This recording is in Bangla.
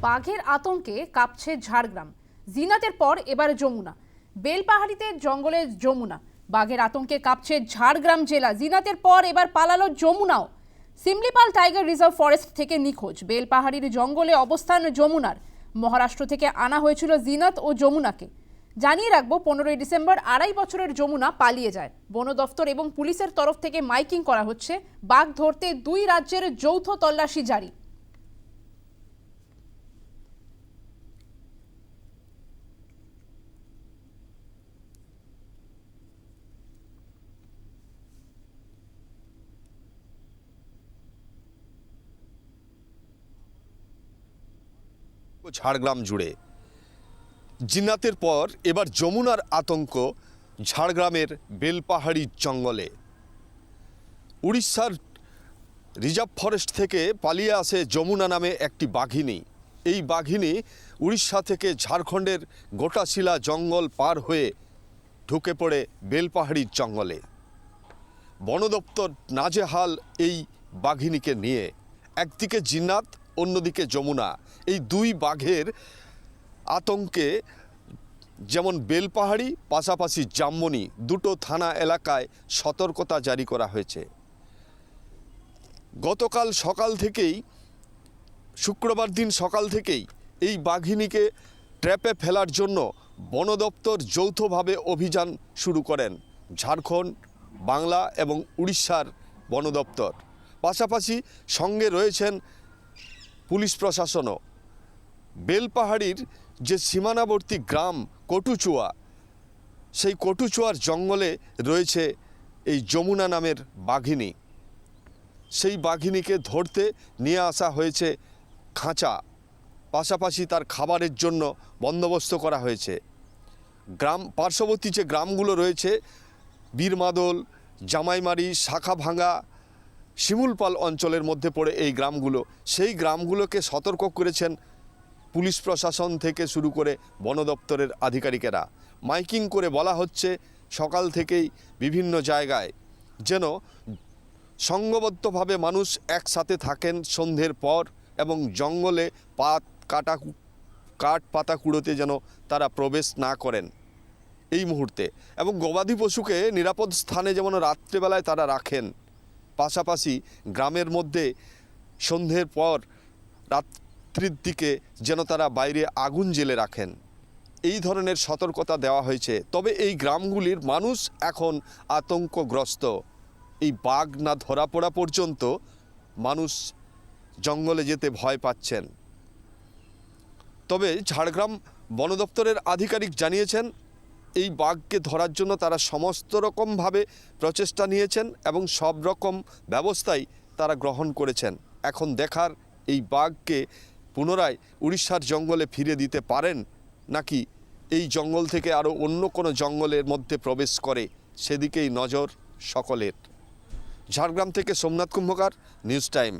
বাঘের আতঙ্কে কাঁপছে ঝাড়গ্রাম। জিনাতের পর এবার যমুনা। বেলপাহাড়িতে জঙ্গলে যমুনা। বাঘের আতঙ্কে কাঁপছে ঝাড়গ্রাম জেলা। জিনাতের পর এবার পালালো যমুনাও। সিমলিপাল টাইগার রিজার্ভ ফরেস্ট থেকে নিখোঁজ। বেলপাহাড়ির জঙ্গলে অবস্থান যমুনার। মহারাষ্ট্র থেকে আনা হয়েছিল জিনাত ও যমুনাকে। জানিয়ে রাখব, পনেরোই ডিসেম্বর আড়াই বছরের যমুনা পালিয়ে যায়। বন দফতর এবং পুলিশের তরফ থেকে মাইকিং করা হচ্ছে। বাঘ ধরতে দুই রাজ্যের যৌথ তল্লাশি জারি। ঝাড়গ্রাম জুড়ে। জিন্নাতের পর এবার যমুনার আতঙ্ক ঝাড়গ্রামের বেলপাহাড়ি জঙ্গলে। উড়িষ্যার রিজার্ভ ফরেস্ট থেকে পালিয়ে আসে যমুনা নামে একটি বাঘিনী। এই বাঘিনী উড়িষ্যা থেকে ঝাড়খণ্ডের গোটাশিলা জঙ্গল পার হয়ে ঢুকে পড়ে বেলপাহাড়ির জঙ্গলে। বন দপ্তর নাজেহাল এই বাঘিনীকে নিয়ে। একদিকে জিন্নাত অন্যদিকে যমুনা। এই দুই বাঘের আতঙ্কে যেমন বেলপাহাড়ি, পাশাপাশি জামমনি দুটো থানা এলাকায় সতর্কতা জারি করা হয়েছে। গতকাল সকাল থেকেই, শুক্রবার দিন সকাল থেকেই এই বাঘিনীকে ট্র্যাপে ফেলার জন্য বন দপ্তর যৌথভাবে অভিযান শুরু করেন ঝাড়খণ্ড, বাংলা এবং উড়িষ্যার বন দপ্তর। পাশাপাশি সঙ্গে রয়েছেন পুলিশ প্রশাসনও। বেলপাহাড়ির যে সীমানাবর্তী গ্রাম কটুচুয়া, সেই কটুচুয়ার জঙ্গলে রয়েছে এই যমুনা নামের বাঘিনী। সেই বাঘিনীকে ধরতে নিয়ে আসা হয়েছে খাঁচা। পাশাপাশি তার খাবারের জন্য বন্দোবস্ত করা হয়েছে। গ্রাম, পার্শ্ববর্তী যে গ্রামগুলো রয়েছে, বীরমাদল, জামাইমারি শাখা শাখাভাঙ্গা শিমুলপাল অঞ্চলের মধ্যে পড়ে এই গ্রামগুলো। সেই গ্রামগুলোকে সতর্ক করেছেন পুলিশ প্রশাসন থেকে শুরু করে বন দপ্তরের আধিকারিকেরা। মাইকিং করে বলা হচ্ছে, সকাল থেকেই বিভিন্ন জায়গায় যেন সংঘবদ্ধভাবে মানুষ একসাথে থাকেন সন্ধ্যের পর এবং জঙ্গলে পাত কাটা, কাঠ পাতা কুড়োতে যেন তারা প্রবেশ না করেন এই মুহূর্তে। এবং গবাদি পশুকে নিরাপদ স্থানে যেমন রাত্রেবেলায় তারা রাখেন। পাশাপাশি গ্রামের মধ্যে সন্ধ্যের পর রাত্রির দিকে যেন তারা বাইরে আগুন জেলে রাখেন। এই ধরনের সতর্কতা দেওয়া হয়েছে। তবে এই গ্রামগুলির মানুষ এখন আতঙ্কগ্রস্ত। এই বাঘ না ধরা পড়া পর্যন্ত মানুষ জঙ্গলে যেতে ভয় পাচ্ছেন। তবে ঝাড়গ্রাম বন দপ্তরের আধিকারিক জানিয়েছেন এই বাঘকে ধরার জন্য তারা সমস্ত রকমভাবে প্রচেষ্টা নিয়েছেন এবং সব রকম ব্যবস্থাই তারা গ্রহণ করেছেন। এখন দেখার এই বাঘকে পুনরায় উড়িষ্যার জঙ্গলে ফিরে দিতে পারেন নাকি এই জঙ্গল থেকে আরও অন্য কোনো জঙ্গলের মধ্যে প্রবেশ করে সেদিকেই নজর সকলের। ঝাড়গ্রাম থেকে সোমনাথ কুম্ভকার, নিউজ টাইম।